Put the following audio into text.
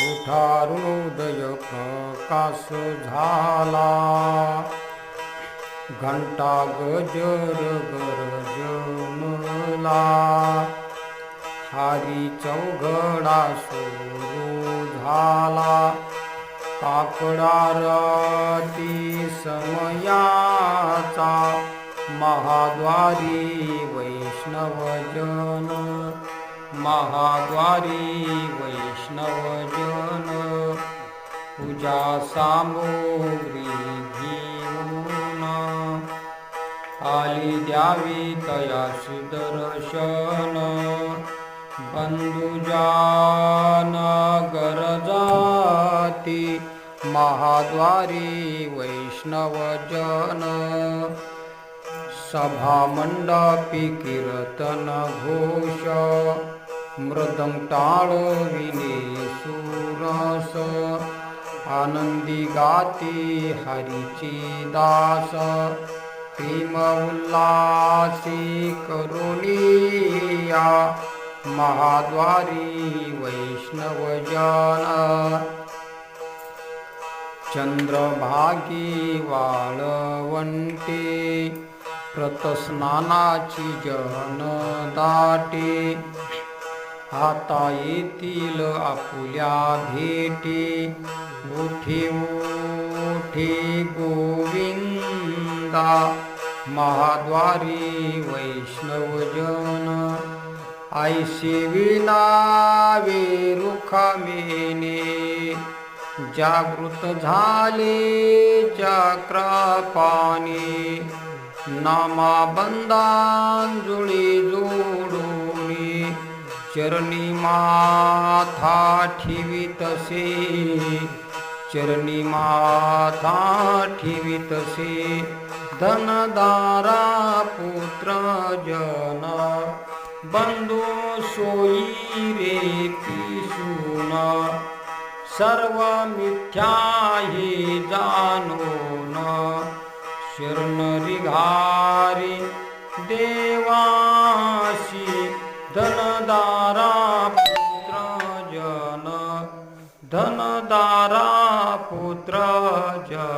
उठारुणोदय प्रकाश झाला। घंटा गजर गरजनला हारी चौघडा सुरू झाला। काकडारती समयाचा महाद्वारी वैष्णवजन। महाद्वारी वैष्णवजन पूजा सामोग्री घेऊन आली द्यावी तयाशी दर्शन बंधुजान गरजाती महाद्वारी वैष्णवजन सभामंडपी कीर्तन मृदंग मृदं टाळविने सुरस आनंदी गाते हरीची दास प्रेम उल्लासी करुणिया महाद्वारी वैष्णवजन चंद्रभागी वाळवंटे प्रतस्नानाची जन दाटे हाता येतील आपुल्या भेटी उठी उठी गोविंदा महाद्वारी वैष्णवजन आईशी विनावे रुखामेने जागृत झाले चक्रपाने नामा बंदांजुळी जो चरणी माथा ठेवीतसे चरणी माथा ठेवीतसे धनदारा पुत्र जन. बंधू सोयी रे पिसून. सर्व मिथ्या हे जाणून. शरण घारी देवाशी धनदारा पुत्र जन धनदारा पुत्र जन।